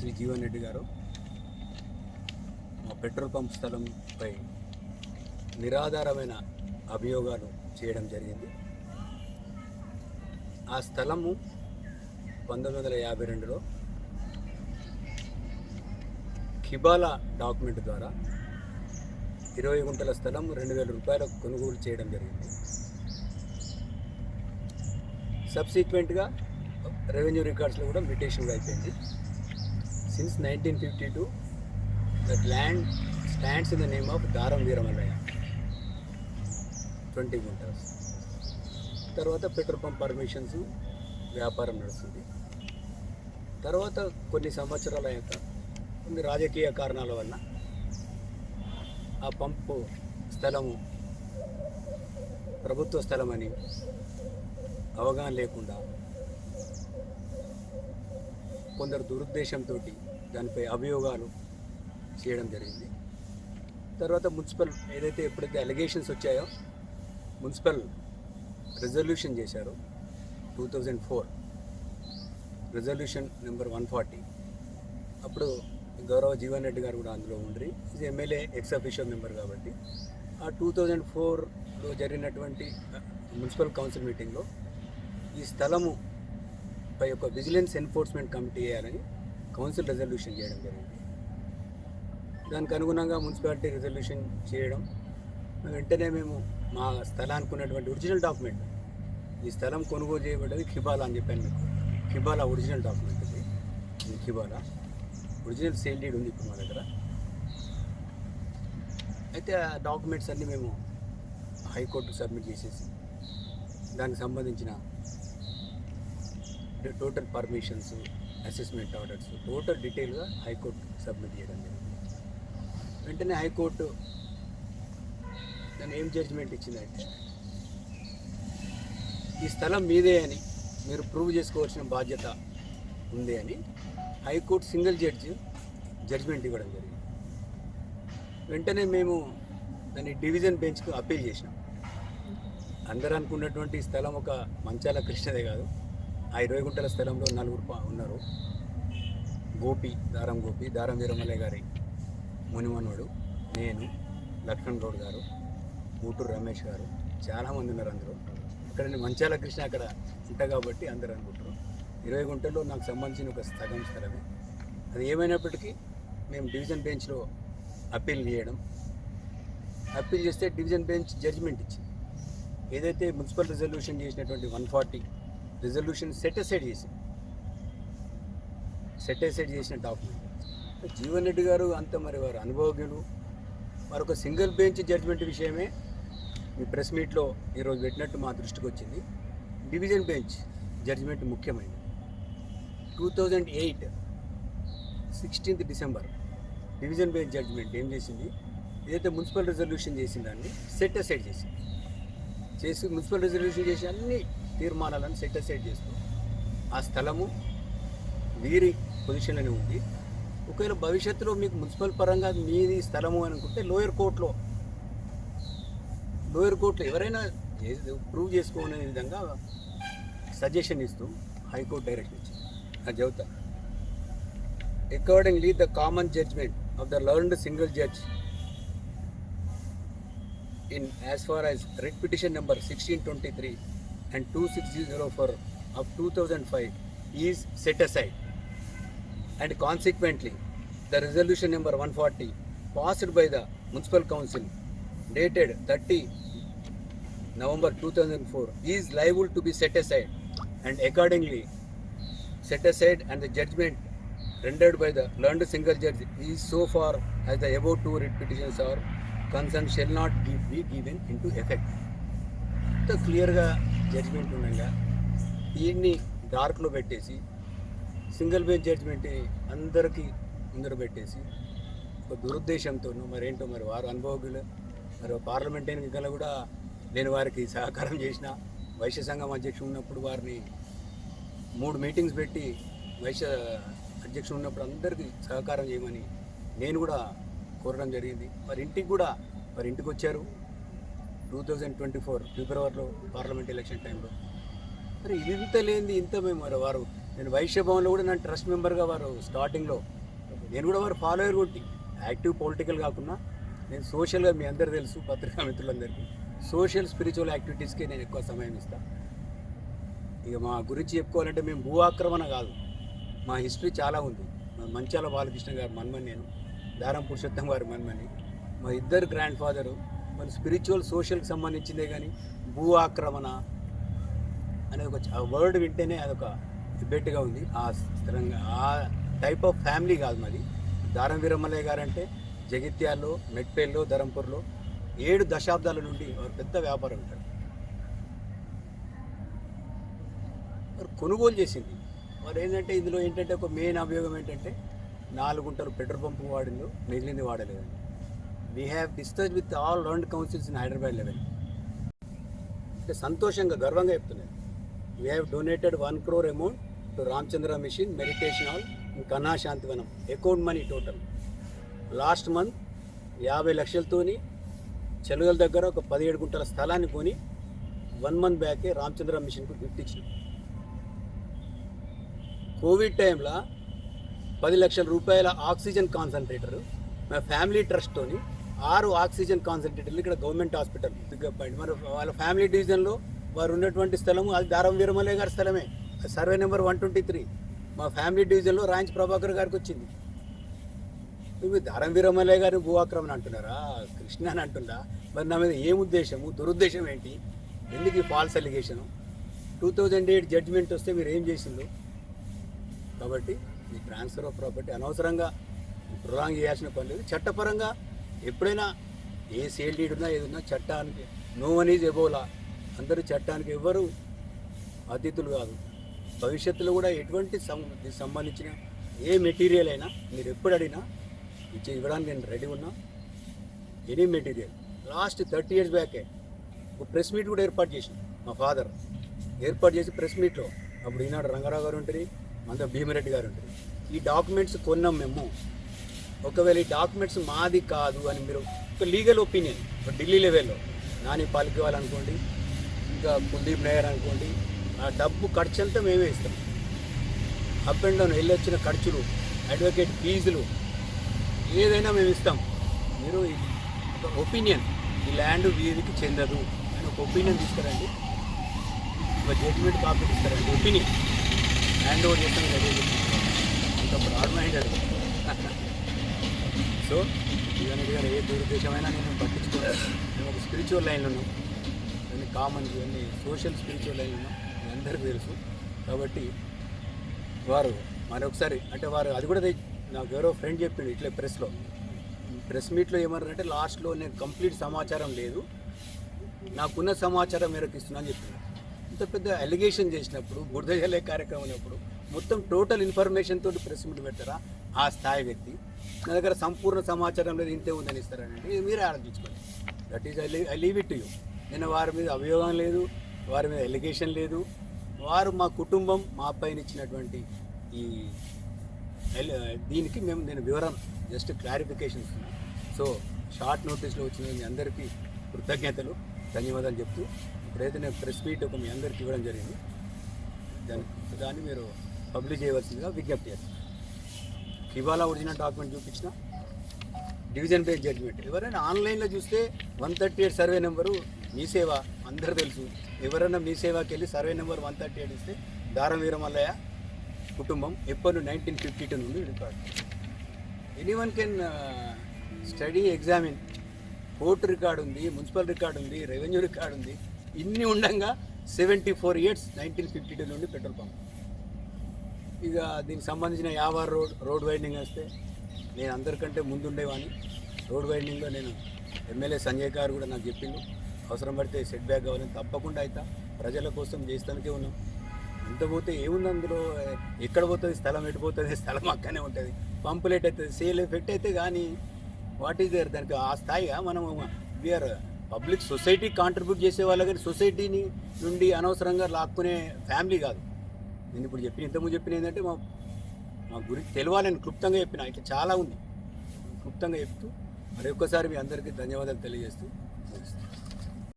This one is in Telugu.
శ్రీ జీవన్ రెడ్డి గారు మా పెట్రోల్ పంప్ స్థలంపై నిరాధారమైన అభియోగాలు చేయడం జరిగింది. ఆ స్థలము పంతొమ్మిది వందల యాభై రెండులో కిబాలా డాక్యుమెంట్ ద్వారా ఇరవై గుంటల స్థలం రెండు వేల రూపాయలకు కొనుగోలు చేయడం జరిగింది. సబ్సిక్వెంట్గా రెవెన్యూ రికార్డ్స్లో కూడా మ్యూటేషన్ అయిపోయింది. Since nineteen fifty two that land stands in the name of Dharam Veeramallayya twenty guntas తర్వాత పెట్రోల్ పంప్ పర్మిషన్స్ వ్యాపారం నడుస్తుంది తర్వాత కొన్ని సంవత్సరాల యొక్క కొన్ని రాజకీయ కారణాల వల్ల ఆ పంపు స్థలము ప్రభుత్వ స్థలమని అవగాహన లేకుండా కొందరు దురుద్దేశంతో దానిపై అభియోగాలు చేయడం జరిగింది. తర్వాత మున్సిపల్ ఏదైతే ఎప్పుడైతే అలిగేషన్స్ వచ్చాయో మున్సిపల్ రెజల్యూషన్ చేశారు. Two thousand four resolution number one forty అప్పుడు గౌరవ జీవన్ రెడ్డి గారు కూడా అందులో ఉండ్రి. ఇది ఎమ్మెల్యే ఎక్స్ అఫీషియల్ మెంబర్ కాబట్టి. ఆ టూ థౌజండ్ ఫోర్లో జరిగినటువంటి మున్సిపల్ కౌన్సిల్ మీటింగ్లో ఈ స్థలము పై ఒక విజిలెన్స్ ఎన్ఫోర్స్మెంట్ కమిటీ వేయాలని కౌన్సిల్ రెజల్యూషన్ చేయడం జరిగింది. దానికి అనుగుణంగా మున్సిపాలిటీ రిజల్యూషన్ చేయడం. వెంటనే మేము మా స్థలానికి ఉన్నటువంటి ఒరిజినల్ డాక్యుమెంట్ ఈ స్థలం కొనుగోలు చేయబడ్డది కిబాలా అని చెప్పాను మీకు. కిబాలా ఒరిజినల్ డాక్యుమెంట్ ఇది. ఇది కిబాలా. ఒరిజినల్ సేల్ డీడ్ ఉంది ఇప్పుడు మా దగ్గర. అయితే ఆ డాక్యుమెంట్స్ అన్నీ మేము హైకోర్టు సబ్మిట్ చేసేసి దానికి సంబంధించిన total permissions assessment orders total డీటెయిల్గా హైకోర్టు సబ్మిట్ చేయడం జరిగింది. వెంటనే హైకోర్టు దాన్ని ఏం జడ్జిమెంట్ ఇచ్చిందంటే ఈ స్థలం మీదే అని మీరు ప్రూవ్ చేసుకోవాల్సిన బాధ్యత ఉంది అని హైకోర్టు సింగిల్ జడ్జి జడ్జిమెంట్ ఇవ్వడం జరిగింది. వెంటనే మేము దాన్ని డివిజన్ బెంచ్కు అప్పీల్ చేసినాం. అందరూ అనుకున్నటువంటి స్థలం ఒక మంచాల కృష్ణదే కాదు. ఆ ఇరవై గుంటల స్థలంలో నలుగురు ఉన్నారు. గోపి దారం గోపి దారం వీరమల్లయ్య గారి మునిమనుడు నేను లక్ష్మణ్ గౌడ్ గారు ఊటూరు రమేష్ గారు చాలామంది ఉన్నారు అందరూ. అక్కడ మంచాల కృష్ణ అక్కడ ఉంటా కాబట్టి అందరూ అనుకుంటారు. ఇరవై గుంటల్లో నాకు సంబంధించిన ఒక స్థలం స్థలమే అది ఏమైనప్పటికీ మేము డివిజన్ బెంచ్లో అప్పీల్ చేయడం. అప్పీల్ చేస్తే డివిజన్ బెంచ్ జడ్జిమెంట్ ఇచ్చింది. ఏదైతే మున్సిపల్ రిజల్యూషన్ చేసినటువంటి one forty resolution set aside చేసింది. సెట్ అసైడ్ చేసిన డాక్యుమెంట్. జీవన్ రెడ్డి గారు అంత మరి వారు అనుభవజ్ఞులు. మరొక సింగిల్ బెంచ్ జడ్జిమెంట్ విషయమే మీ ప్రెస్ మీట్లో ఈరోజు పెట్టినట్టు మా దృష్టికి వచ్చింది. డివిజన్ బెంచ్ జడ్జిమెంట్ ముఖ్యమైనది. Two thousand eight sixteenth December division bench judgement ఏం చేసింది? ఏదైతే మున్సిపల్ రిజల్యూషన్ చేసిందాన్ని సెట్ అసైడ్ చేసింది. చేసి మున్సిపల్ రిజల్యూషన్ చేసి అన్ని తీర్మానాలను సెట్ అసైడ్ చేస్తూ ఆ స్థలము వీరి పొజిషన్లోనే ఉంది. ఒకవేళ భవిష్యత్తులో మీకు మున్సిపల్ పరంగా మీది స్థలము అని అనుకుంటే లోయర్ కోర్టులో లోయర్ కోర్టులో ఎవరైనా ప్రూవ్ చేసుకోనే విధంగా సజెషన్ ఇస్తూ హైకోర్టు డైరెక్షన్ ఇచ్చింది. అది చెబుతా. Accordingly the common judgement of the learned single judge in as far as read petition number sixteen twenty three and 2604 of 2005 is set aside and consequently the resolution number 140 passed by the municipal council dated 30 November 2004 is liable to be set aside and accordingly set aside and the judgment rendered by the learned single judge is so far as the above two writ petitions are concerned shall not give, be given into effect. ఇంత క్లియర్గా జడ్జిమెంట్ ఉండగా దీన్ని డార్క్లో పెట్టేసి సింగిల్ బెంచ్ జడ్జిమెంట్ అందరికీ ముందర పెట్టేసి ఒక దురుద్దేశంతో మరేంటో మరి వారు అనుభవజ్ఞులు మరి పార్లమెంట్ ఎన్నికల కూడా నేను వారికి సహకారం చేసిన వైశ్య సంఘం అధ్యక్షుడు ఉన్నప్పుడు వారిని మూడు మీటింగ్స్ పెట్టి వైశ్య అధ్యక్షుడు ఉన్నప్పుడు అందరికీ సహకారం చేయమని నేను కూడా కోరడం జరిగింది. వారి ఇంటికి కూడా వారి ఇంటికి వచ్చారు టూ థౌజండ్ ట్వంటీ ఫోర్ ఫిబ్రవరిలో పార్లమెంట్ ఎలక్షన్ టైంలో. మరి ఇది ఇంత లేనిది ఇంత మేము మరి వారు. నేను వైశ్య భవన్లో కూడా నన్ను ట్రస్ట్ మెంబర్గా వారు స్టార్టింగ్లో. నేను కూడా వారు ఫాలోయర్ కొట్టి యాక్టివ్ పొలిటికల్ కాకుండా నేను సోషల్గా మీ అందరు తెలుసు పత్రికా మిత్రులందరికీ. సోషల్ స్పిరిచువల్ యాక్టివిటీస్కే నేను ఎక్కువ సమయం ఇస్తాను ఇక మా గురించి చెప్పుకోవాలంటే మేము భూ ఆక్రమణ కాదు. మా హిస్టరీ చాలా ఉంది. మా మంచాల బాలకృష్ణ గారు మన్మని నేను దారం పురుషోత్తం గారు మన్మని మా ఇద్దరు గ్రాండ్ ఫాదరు మన స్పిరిచువల్ సోషల్కి సంబంధించిందే కానీ భూ ఆక్రమణ అనేది ఒక వర్డ్ వింటేనే అదొక డిబేట్గా ఉంది. ఆ స్థిరంగా ఆ టైప్ ఆఫ్ ఫ్యామిలీ కాదు మరి. దారం వీరమ్మలయ్య గారు అంటే జగిత్యాల్లో మెట్పేల్లో ధరంపూర్లో ఏడు దశాబ్దాల నుండి వారు పెద్ద వ్యాపారం ఉంటారు. వారు కొనుగోలు చేసింది. వారు ఏంటంటే ఇందులో ఏంటంటే ఒక మెయిన్ అభియోగం ఏంటంటే నాలుగు గుంటలు పెట్రోల్ పంపు వాడిందో మిగిలింది వాడలేదండి. We have discuss with all round councils in Hyderabad level అంటే సంతోషంగా గర్వంగా చెప్తున్నాను we have donated one crore amount to Ramachandra mission meditation hall in Kanha Shantivanam account money total last month యాభై లక్షలతోని చెలుగల దగ్గర ఒక పదిహేడు గుంటల స్థలాన్ని కొని వన్ మంత్ బ్యాకే రామచంద్ర మిషన్కు గిఫ్ట్ ఇచ్చిన. కోవిడ్ టైంలో పది లక్షల రూపాయల ఆక్సిజన్ కాన్సన్ట్రేటర్ మా ఫ్యామిలీ ట్రస్ట్తోని ఆరు ఆక్సిజన్ కాన్సన్ట్రేటర్లు ఇక్కడ గవర్నమెంట్ హాస్పిటల్. దిగ్గపాయింట్ మరి వాళ్ళ ఫ్యామిలీ డివిజన్లో వారు ఉన్నటువంటి స్థలము అది దారం వీరమలయ్య గారి స్థలమే. Survey number one twenty three మా ఫ్యామిలీ డివిజన్లో రాంచ్ ప్రభాకర్ గారికి వచ్చింది. నువ్వు దారం వీరమలయ్య గారిని భూఆక్రమణ అంటున్నారా? కృష్ణ అని అంటుందా? మరి నా మీద ఏం ఉద్దేశము? దురుద్దేశం ఏంటి? ఎందుకు ఈ false allegation two thousand eight judgement వస్తే మీరు ఏం చేసిందో కాబట్టి ఈ ట్రాన్స్ఫర్ ఆఫ్ ప్రాపర్టీ అనవసరంగా ప్రొలాంగ్ చేయాల్సిన పని లేదు. చట్టపరంగా ఎప్పుడైనా ఏ సేల్ డీడ్ ఉన్నా ఏదన్నా చట్టానికి నో అనేది ఎబోలా. అందరూ చట్టానికి ఎవ్వరు అతిథులు కాదు. భవిష్యత్తులో కూడా ఎటువంటి సంబంధించిన ఏ మెటీరియల్ అయినా మీరు ఎప్పుడు అడిగినా ఇచ్చి ఇవ్వడానికి నేను రెడీ ఉన్నా. Any material. Last thirty years బ్యాకే ఒక ప్రెస్ మీట్ కూడా ఏర్పాటు చేసిన మా ఫాదర్. ఏర్పాటు చేసి ప్రెస్ మీట్లో అప్పుడు ఈనాడు రంగారావు గారు ఉంటుంది మన భీమిరెడ్డి గారు ఉంటుంది. ఈ డాక్యుమెంట్స్ కొన్నాం మేము. ఒకవేళ ఈ డాక్యుమెంట్స్ మాది కాదు అని మీరు ఒక లీగల్ ఒపీనియన్ ఒక ఢిల్లీ లెవెల్లో నాని పాలికి అనుకోండి ఇంకా కుల్దీప్ నగర్ అనుకోండి ఆ డబ్బు ఖర్చు అంతా మేమే ఇస్తాం. అప్ అండ్ డౌన్ వెళ్ళి వచ్చిన ఖర్చులు అడ్వకేట్ ఫీజులు ఏదైనా మేము ఇస్తాం. మీరు ఒక ఒపీనియన్ ఈ ల్యాండ్ వీధికి చెందదు అని ఒక ఒపీనియన్ తీసుకురండి. ఒక జడ్జిమెంట్ కాపీ తీసుకురండి ఒపీనియన్. హ్యాండ్ ఓవర్ చేస్తాం రెడీ అంత బ్రాడ్ అది సో ఇవన్నీ గారు ఏ దురుద్దేశమైనా నేను పట్టించుకోలేదు మేము ఒక స్పిరిచువల్ లైన్లో ఉన్నాం ఇవన్నీ కామన్ ఇవన్నీ సోషల్ స్పిరిచువల్ లైన్లో ఉన్నాం అందరికీ తెలుసు. కాబట్టి వారు మరొకసారి అంటే వారు అది కూడా నాకు ఎవరో ఫ్రెండ్ చెప్పిండు ఇట్లా ప్రెస్లో ప్రెస్ మీట్లో ఏమన్నారంటే లాస్ట్లో నేను కంప్లీట్ సమాచారం లేదు. నాకున్న సమాచారం మేరకు ఇస్తున్నా అని ఇంత పెద్ద అలిగేషన్ చేసినప్పుడు బురద కార్యక్రమం ఉన్నప్పుడు మొత్తం టోటల్ ఇన్ఫర్మేషన్ తోటి ప్రెస్ మీట్ పెడతారా? ఆ స్థాయి వ్యక్తి నా దగ్గర సంపూర్ణ సమాచారం లేదు ఇంతే ఉందని ఇస్తారనండి. మీరే ఆలోచించుకోండి. That is I leave it you నేను వారి మీద అభియోగం లేదు వారి మీద ఎలిగేషన్ లేదు. వారు మా కుటుంబం మా పైన ఇచ్చినటువంటి ఈ దీనికి మేము నేను వివరం జస్ట్ క్లారిఫికేషన్ ఇస్తున్నాను సో షార్ట్ నోటీస్లో వచ్చిన మీ అందరికీ కృతజ్ఞతలు ధన్యవాదాలు చెప్తూ ఇప్పుడైతే నేను ప్రెస్ మీట్ ఒక మీ అందరికీ ఇవ్వడం జరిగింది. దాన్ని దాన్ని మీరు పబ్లిష్ చేయవలసిందిగా విజ్ఞప్తి చేస్తాను ఇవాళ ఒరిజినల్ డాక్యుమెంట్ చూపించిన. Division base judgement. ఎవరైనా ఆన్లైన్లో చూస్తే one thirty eight survey number Mee Seva అందరు తెలుసు. ఎవరైనా మీ సేవకి వెళ్ళి survey number one thirty eight ఇస్తే దారం వీరమల్లయ్య కుటుంబం ఎప్పుడు నైన్టీన్ ఫిఫ్టీ టూ నుండి record any one can study examine court record ఉంది మున్సిపల్ రికార్డు ఉంది రెవెన్యూ రికార్డు ఉంది. ఇన్ని ఉండగా seventy four years nineteen fifty two నుండి పెట్రోల్ పంప్. ఇక దీనికి సంబంధించిన యాభార్ రోడ్ రోడ్ వైండింగ్ వస్తే నేను అందరికంటే ముందుండేవాడిని. రోడ్ వైండింగ్లో నేను ఎమ్మెల్యే సంజయ్ గారు కూడా నాకు చెప్పిండు అవసరం పడితే సెట్ బ్యాక్ కావాలని తప్పకుండా అవుతా ప్రజల కోసం చేస్తానికే ఉన్నాం. ఎంత పోతే ఏముంది అందులో? ఎక్కడ పోతుంది? స్థలం ఎటుపోతుంది స్థలం అక్కనే ఉంటుంది. పంపులేట్ అవుతుంది సేల్ ఎఫెక్ట్ అయితే కానీ వాట్ ఈస్ దేర్ దానికి ఆ స్థాయిగా మనం వీఆర్ పబ్లిక్ సొసైటీ కాంట్రిబ్యూట్ చేసే వాళ్ళకి సొసైటీని నుండి అనవసరంగా లాక్కునే ఫ్యామిలీ కాదు. నేను ఇప్పుడు చెప్పిన ఇంతకుముందు చెప్పిన ఏంటంటే మా మా గురించి తెలియాలని క్లుప్తంగా చెప్పిన ఇట్లా చాలా ఉంది. క్లుప్తంగా చెప్తూ మరి ఒక్కసారి మీ అందరికీ ధన్యవాదాలు తెలియజేస్తూ ముగిస్తాను